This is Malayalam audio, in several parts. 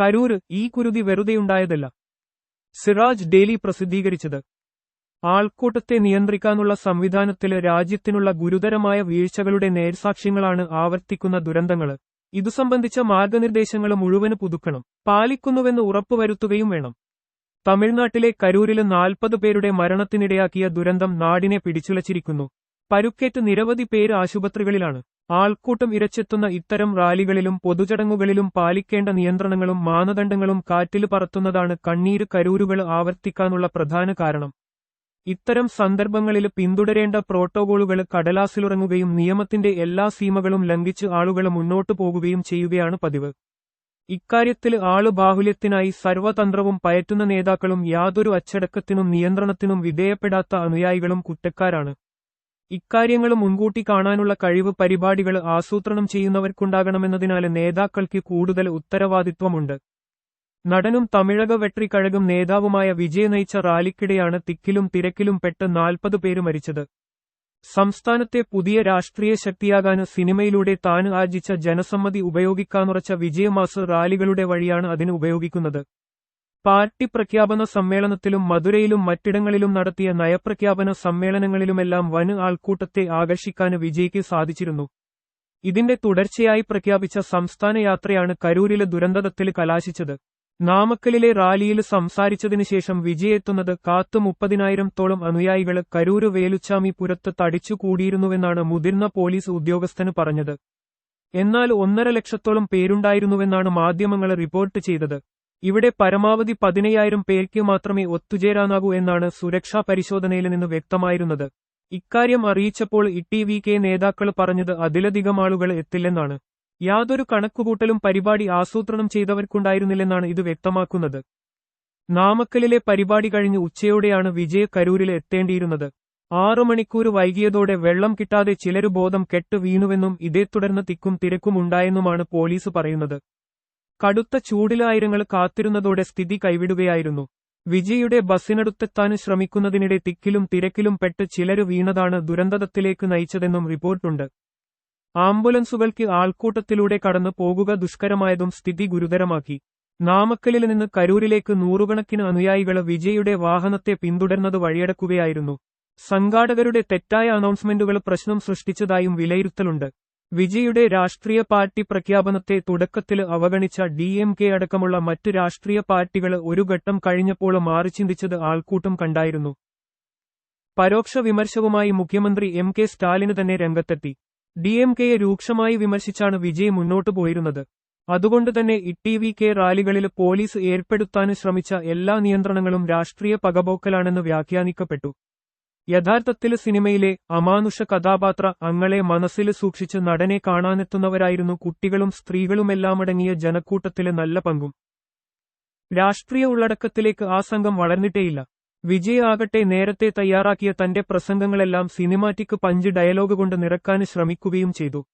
കരൂര് ഈ കുരുതി വെറുതെയുണ്ടായതല്ല. സിറാജ് ഡെയിലി പ്രസിദ്ധീകരിച്ചത്. ആൾക്കൂട്ടത്തെ നിയന്ത്രിക്കാനുള്ള സംവിധാനത്തിൽ രാജ്യത്തിനുള്ള ഗുരുതരമായ വീഴ്ചകളുടെ നേർസാക്ഷ്യങ്ങളാണ് ആവർത്തിക്കുന്ന ദുരന്തങ്ങൾ. ഇതു സംബന്ധിച്ച മാർഗനിർദ്ദേശങ്ങൾ മുഴുവൻ പുതുക്കണം. പാലിക്കുന്നുവെന്ന് ഉറപ്പുവരുത്തുകയും വേണം. തമിഴ്നാട്ടിലെ കരൂരിൽ നാൽപ്പത് പേരുടെ മരണത്തിനിടയാക്കിയ ദുരന്തം നാടിനെ പിടിച്ചുലച്ചിരിക്കുന്നു. പരുക്കേറ്റ് നിരവധി പേര് ആശുപത്രികളിലാണ്. ആൾക്കൂട്ടം ഇരച്ചെത്തുന്ന ഇത്തരം റാലികളിലും പൊതുചടങ്ങുകളിലും പാലിക്കേണ്ട നിയന്ത്രണങ്ങളും മാനദണ്ഡങ്ങളും കാറ്റിൽ പറത്തുന്നതാണ് കണ്ണീര് കരൂരുകൾ ആവർത്തിക്കാനുള്ള പ്രധാന കാരണം. ഇത്തരം സന്ദർഭങ്ങളിൽ പിന്തുടരേണ്ട പ്രോട്ടോകോളുകൾ കടലാസിലുറങ്ങുകയും നിയമത്തിന്റെ എല്ലാ സീമകളും ലംഘിച്ച് ആളുകൾ മുന്നോട്ടു പോകുകയും ചെയ്യുകയാണ് പതിവ്. ഇക്കാര്യത്തിൽ ആൾ ബാഹുല്യത്തിനായി സർവതന്ത്രവും പയറ്റുന്ന നേതാക്കളും യാതൊരു അച്ചടക്കത്തിനും നിയന്ത്രണത്തിനും വിധേയപ്പെടാത്ത അനുയായികളും കുറ്റക്കാരാണ്. ഇക്കാര്യങ്ങൾ മുൻകൂട്ടി കാണാനുള്ള കഴിവ് പരിപാടികൾ ആസൂത്രണം ചെയ്യുന്നവർക്കുണ്ടാകണമെന്നതിനാൽ നേതാക്കൾക്ക് കൂടുതൽ ഉത്തരവാദിത്വമുണ്ട്. നടനും തമിഴക വെട്രിക്കഴകും നേതാവുമായ വിജയ് നയിച്ച റാലിക്കിടെയാണ് തിക്കിലും തിരക്കിലും പെട്ട് നാൽപ്പത് പേര് മരിച്ചത്. സംസ്ഥാനത്തെ പുതിയ രാഷ്ട്രീയ ശക്തിയാകാന് സിനിമയിലൂടെ താൻ ആർജിച്ച ജനസമ്മതി ഉപയോഗിക്കാനുറച്ച വിജയമാസ് റാലികളുടെ വഴിയാണ് അതിന് ഉപയോഗിക്കുന്നത്. പാർട്ടി പ്രഖ്യാപന സമ്മേളനത്തിലും മധുരയിലും മറ്റിടങ്ങളിലും നടത്തിയ നയപ്രഖ്യാപന സമ്മേളനങ്ങളിലുമെല്ലാം വൻ ആൾക്കൂട്ടത്തെ ആകർഷിക്കാൻ വിജയ്ക്ക് സാധിച്ചിരുന്നു. ഇതിന്റെ തുടർച്ചയായി പ്രഖ്യാപിച്ച സംസ്ഥാന യാത്രയാണ് കരൂരിലെ ദുരന്തത്തിൽ കലാശിച്ചത്. നാമക്കലിലെ റാലിയിൽ സംസാരിച്ചതിനു ശേഷം വിജയെത്തുന്നത് കാത്തു മുപ്പതിനായിരത്തോളം അനുയായികൾ കരൂര് വേലുച്ചാമി പുരത്ത് തടിച്ചുകൂടിയിരുന്നുവെന്നാണ് മുതിർന്ന പോലീസ് ഉദ്യോഗസ്ഥന് പറഞ്ഞത്. എന്നാൽ ഒന്നര ലക്ഷത്തോളം പേരുണ്ടായിരുന്നുവെന്നാണ് മാധ്യമങ്ങൾ റിപ്പോർട്ട് ചെയ്തത്. ഇവിടെ പരമാവധി പതിനയ്യായിരം പേർക്ക് മാത്രമേ ഒത്തുചേരാനാകൂ എന്നാണ് സുരക്ഷാ പരിശോധനയിൽ നിന്ന് വ്യക്തമായിരുന്നത്. ഇക്കാര്യം അറിയിച്ചപ്പോൾ ഇ വി കെ നേതാക്കൾ പറഞ്ഞത് അതിലധികം ആളുകൾ എത്തില്ലെന്നാണ്. യാതൊരു കണക്കുകൂട്ടലും പരിപാടി ആസൂത്രണം ചെയ്തവർക്കുണ്ടായിരുന്നില്ലെന്നാണ് ഇത് വ്യക്തമാക്കുന്നത്. നാമക്കലിലെ പരിപാടി കഴിഞ്ഞ് ഉച്ചയോടെയാണ് വിജയ കരൂരിൽ എത്തേണ്ടിയിരുന്നത്. ആറു മണിക്കൂർ വൈകിയതോടെ വെള്ളം കിട്ടാതെ ചിലരു ബോധം കെട്ട് വീണുവെന്നും ഇതേ തുടർന്ന് തിക്കും തിരക്കും ഉണ്ടായെന്നുമാണ് പോലീസ് പറയുന്നത്. കടുത്ത ചൂടിലായിരങ്ങൾ കാത്തിരുന്നതോടെ സ്ഥിതി കൈവിടുകയായിരുന്നു. വിജയുടെ ബസ്സിനടുത്തെത്താൻ ശ്രമിക്കുന്നതിനിടെ തിക്കിലും തിരക്കിലും പെട്ട് ചിലര് വീണതാണ് ദുരന്തത്തിലേക്ക് നയിച്ചതെന്നും റിപ്പോർട്ടുണ്ട്. ആംബുലൻസുകൾക്ക് ആൾക്കൂട്ടത്തിലൂടെ കടന്നു പോകുക ദുഷ്കരമായതും സ്ഥിതി ഗുരുതരമാക്കി. നാമക്കലിൽ നിന്ന് കരൂരിലേക്ക് നൂറുകണക്കിന് അനുയായികൾ വിജയുടെ വാഹനത്തെ പിന്തുടർന്നത് വഴിയടക്കുകയായിരുന്നു. സംഘാടകരുടെ തെറ്റായ അനൗൺസ്മെന്റുകൾ പ്രശ്നം സൃഷ്ടിച്ചതായും വിലയിരുത്തലുണ്ട്. വിജയുടെ രാഷ്ട്രീയ പാർട്ടി പ്രഖ്യാപനത്തെ തുടക്കത്തിൽ അവഗണിച്ച ഡി എം കെ അടക്കമുള്ള മറ്റ് രാഷ്ട്രീയ പാർട്ടികൾ ഒരു ഘട്ടം കഴിഞ്ഞപ്പോൾ മാറിച്ചിന്തിച്ചത് ആൾക്കൂട്ടം കണ്ടായിരുന്നു. പരോക്ഷ വിമർശവുമായി മുഖ്യമന്ത്രി എം കെ സ്റ്റാലിന് തന്നെ രംഗത്തെത്തി. ഡി എം കെയെ രൂക്ഷമായി വിമർശിച്ചാണ് വിജയ് മുന്നോട്ടു പോയിരുന്നത്. അതുകൊണ്ട് തന്നെ ഇ വി കെ റാലികളിൽ പോലീസ് ഏർപ്പെടുത്താൻ ശ്രമിച്ച എല്ലാ നിയന്ത്രണങ്ങളും രാഷ്ട്രീയ പകപോക്കലാണെന്ന് വ്യാഖ്യാനിക്കപ്പെട്ടു. യഥാർത്ഥത്തിൽ സിനിമയിലെ അമാനുഷ കഥാപാത്ര അങ്ങളെ മനസ്സിൽ സൂക്ഷിച്ച് നടനെ കാണാനെത്തുന്നവരായിരുന്നു കുട്ടികളും സ്ത്രീകളുമെല്ലാമടങ്ങിയ ജനക്കൂട്ടത്തിലെ നല്ല പങ്കും. രാഷ്ട്രീയ ഉള്ളടക്കത്തിലേക്ക് ആ സംഘം വളർന്നിട്ടേയില്ല. വിജയ് ആകട്ടെ നേരത്തെ തയ്യാറാക്കിയ തന്റെ പ്രസംഗങ്ങളെല്ലാം സിനിമാറ്റിക് പഞ്ച് ഡയലോഗ് കൊണ്ട് നിറക്കാൻ ശ്രമിക്കുകയും ചെയ്തു.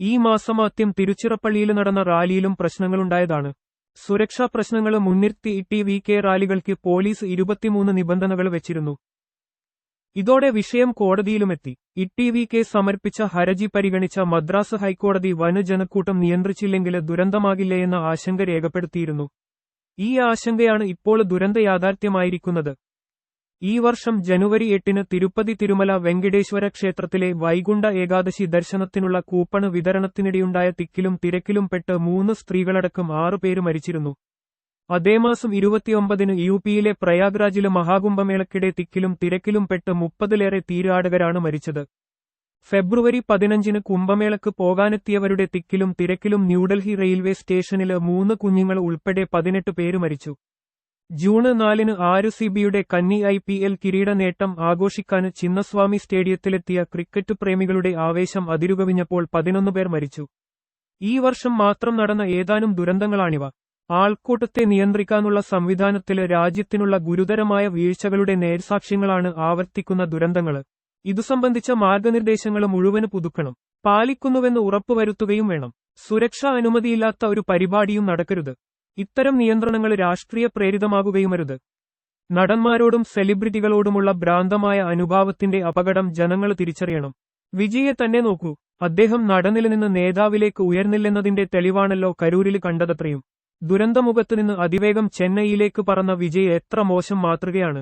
ഈ മാസമാദ്യം തിരുച്ചിറപ്പള്ളിയിൽ നടന്ന റാലിയിലും പ്രശ്നങ്ങളുണ്ടായതാണ്. സുരക്ഷാ പ്രശ്നങ്ങൾ മുൻനിർത്തി ടി വി കെ റാലികൾക്ക് പോലീസ് ഇരുപത്തിമൂന്ന് നിബന്ധനകൾ വെച്ചിരുന്നു. ഇതോടെ വിഷയം കോടതിയിലുമെത്തി. ഇട്ടി വി കെ സമർപ്പിച്ച ഹർജി പരിഗണിച്ച മദ്രാസ് ഹൈക്കോടതി വനജനക്കൂട്ടം നിയന്ത്രിച്ചില്ലെങ്കിൽ ദുരന്തമാകില്ലേയെന്ന ആശങ്ക രേഖപ്പെടുത്തിയിരുന്നു. ഈ ആശങ്കയാണ് ഇപ്പോൾ ദുരന്ത യാഥാർത്ഥ്യമായിരിക്കുന്നത്. ഈ വർഷം ജനുവരി എട്ടിന് തിരുപ്പതി തിരുമല വെങ്കടേശ്വര ക്ഷേത്രത്തിലെ വൈകുണ്ഠ ഏകാദശി ദർശനത്തിനുള്ള കൂപ്പണ് വിതരണത്തിനിടെയുണ്ടായ തിക്കിലും തിരക്കിലും പെട്ട് മൂന്ന് സ്ത്രീകളടക്കം ആറുപേര് മരിച്ചിരുന്നു. അതേമാസം ഇരുപത്തിയൊമ്പതിന് യു പിയിലെ പ്രയാഗ്രാജിലെ മഹാകുംഭമേളക്കിടെ തിക്കിലും തിരക്കിലും പെട്ട് മുപ്പതിലേറെ തീരാടകരാണ് മരിച്ചത്. ഫെബ്രുവരി പതിനഞ്ചിന് കുംഭമേളക്ക് പോകാനെത്തിയവരുടെ തിക്കിലും തിരക്കിലും ന്യൂഡൽഹി റെയിൽവേ സ്റ്റേഷനിൽ മൂന്ന് കുഞ്ഞുങ്ങൾ ഉൾപ്പെടെ പതിനെട്ട് പേര് മരിച്ചു. ജൂണ് നാലിന് ആര് സിബിയുടെ കന്നി ഐ പി എൽ കിരീട നേട്ടം ആഘോഷിക്കാൻ ചിന്നസ്വാമി സ്റ്റേഡിയത്തിലെത്തിയ ക്രിക്കറ്റ് പ്രേമികളുടെ ആവേശം അതിരുകവിഞ്ഞപ്പോൾ പതിനൊന്ന് പേർ മരിച്ചു. ഈ വർഷം മാത്രം നടന്ന ഏതാനും ദുരന്തങ്ങളാണിവ. ആൾക്കൂട്ടത്തെ നിയന്ത്രിക്കാനുള്ള സംവിധാനത്തിൽ രാജ്യത്തിനുള്ള ഗുരുതരമായ വീഴ്ചകളുടെ നേർസാക്ഷ്യങ്ങളാണ് ആവർത്തിക്കുന്ന ദുരന്തങ്ങൾ ഇതു സംബന്ധിച്ച മാർഗനിർദ്ദേശങ്ങൾ മുഴുവൻ പുതുക്കണം. പാലിക്കുന്നുവെന്ന് ഉറപ്പുവരുത്തുകയും വേണം. സുരക്ഷാ അനുമതിയില്ലാത്ത ഒരു പരിപാടിയും നടക്കരുത്. ഇത്തരം നിയന്ത്രണങ്ങൾ രാഷ്ട്രീയ പ്രേരിതമാകുകയുമരുത്. നടന്മാരോടും സെലിബ്രിറ്റികളോടുമുള്ള ഭ്രാന്തമായ അനുഭാവത്തിന്റെ അപകടം ജനങ്ങൾ തിരിച്ചറിയണം. വിജയെ തന്നെ നോക്കൂ. അദ്ദേഹം നടനിൽ നിന്ന് നേതാവിലേക്ക് ഉയർന്നില്ലെന്നതിന്റെ തെളിവാണല്ലോ കരൂരിൽ കണ്ടതത്രയും. ദുരന്തമുഖത്തുനിന്ന് അതിവേഗം ചെന്നൈയിലേക്ക് പറന്ന വിജയ് എത്ര മോശം മാതൃകയാണ്.